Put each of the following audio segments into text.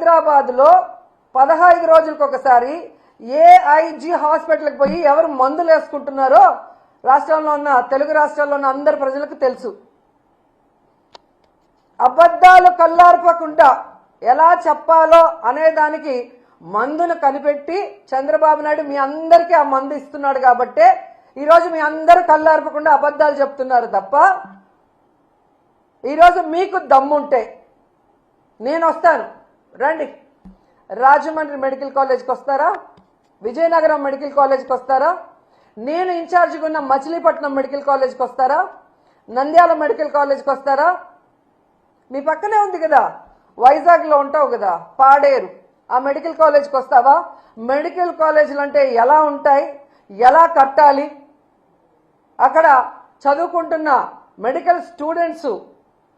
హైదరాబాద్లో పదహైదు రోజులకు ఒకసారి ఏఐజీ హాస్పిటల్కి పోయి ఎవరు మందులు వేసుకుంటున్నారో రాష్ట్రంలో ఉన్న తెలుగు రాష్ట్రాల్లో ఉన్న అందరి ప్రజలకు తెలుసు. అబద్ధాలు కల్లార్పకుండా ఎలా చెప్పాలో అనే దానికి మందును కనిపెట్టి చంద్రబాబు నాయుడు మీ అందరికీ ఆ మందు ఇస్తున్నాడు కాబట్టే ఈరోజు మీ అందరూ కల్లార్పకుండా అబద్ధాలు చెప్తున్నారు తప్ప ఈరోజు మీకు దమ్ముంటే నేను వస్తాను. రండి. రాజమండ్రి మెడికల్ కాలేజ్కి వస్తారా? విజయనగరం మెడికల్ కాలేజ్కి వస్తారా? నేను ఇన్ఛార్జిగా ఉన్న మచిలీపట్నం మెడికల్ కాలేజ్కి వస్తారా? నంద్యాల మెడికల్ కాలేజ్కి వస్తారా? మీ పక్కనే ఉంది కదా. వైజాగ్లో ఉంటావు కదా. పాడేరు. ఆ మెడికల్ కాలేజ్కి వస్తావా? మెడికల్ కాలేజీలు అంటే ఎలా ఉంటాయి? ఎలా కట్టాలి? అక్కడ చదువుకుంటున్న మెడికల్ స్టూడెంట్స్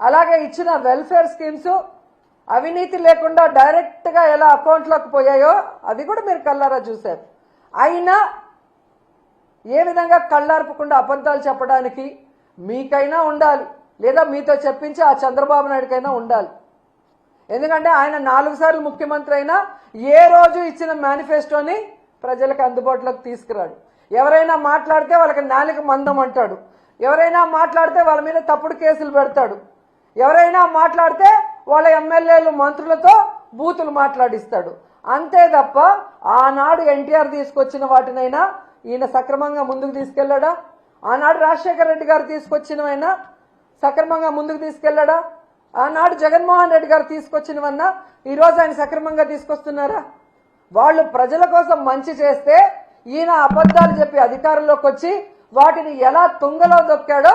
అలాగే ఇచ్చిన వెల్ఫేర్ స్కీమ్స్ అవినీతి లేకుండా డైరెక్ట్గా ఎలా అకౌంట్లోకి పోయాయో అది కూడా మీరు కళ్ళారా చూశారు. అయినా ఏ విధంగా కళ్ళార్పకుండా అబద్ధాలు చెప్పడానికి మీకైనా ఉండాలి లేదా మీతో చెప్పించి ఆ చంద్రబాబు నాయుడికైనా ఉండాలి. ఎందుకంటే ఆయన నాలుగు సార్లు ముఖ్యమంత్రి అయినా ఏ రోజు ఇచ్చిన మేనిఫెస్టోని ప్రజలకు అందుబాటులోకి తీసుకురాడు. ఎవరైనా మాట్లాడితే వాళ్ళకి నాలుగు మందం అంటాడు. ఎవరైనా మాట్లాడితే వాళ్ళ మీద తప్పుడు కేసులు పెడతాడు. ఎవరైనా మాట్లాడితే వాళ్ళ ఎమ్మెల్యేలు మంత్రులతో బూతులు మాట్లాడిస్తాడు. అంతే తప్ప ఆనాడు ఎన్టీఆర్ తీసుకొచ్చిన వాటినైనా ఈయన సక్రమంగా ముందుకు తీసుకెళ్ళాడా? ఆనాడు రాజశేఖర రెడ్డి గారు తీసుకొచ్చినవైనా సక్రమంగా ముందుకు తీసుకెళ్ళాడా? ఆనాడు జగన్మోహన్ రెడ్డి గారు తీసుకొచ్చినవన్నా ఈరోజు ఆయన సక్రమంగా తీసుకొస్తున్నారా? వాళ్ళు ప్రజల కోసం మంచి చేస్తే ఈయన అబద్ధాలు చెప్పి అధికారంలోకి వచ్చి వాటిని ఎలా తుంగలో దొక్కాడో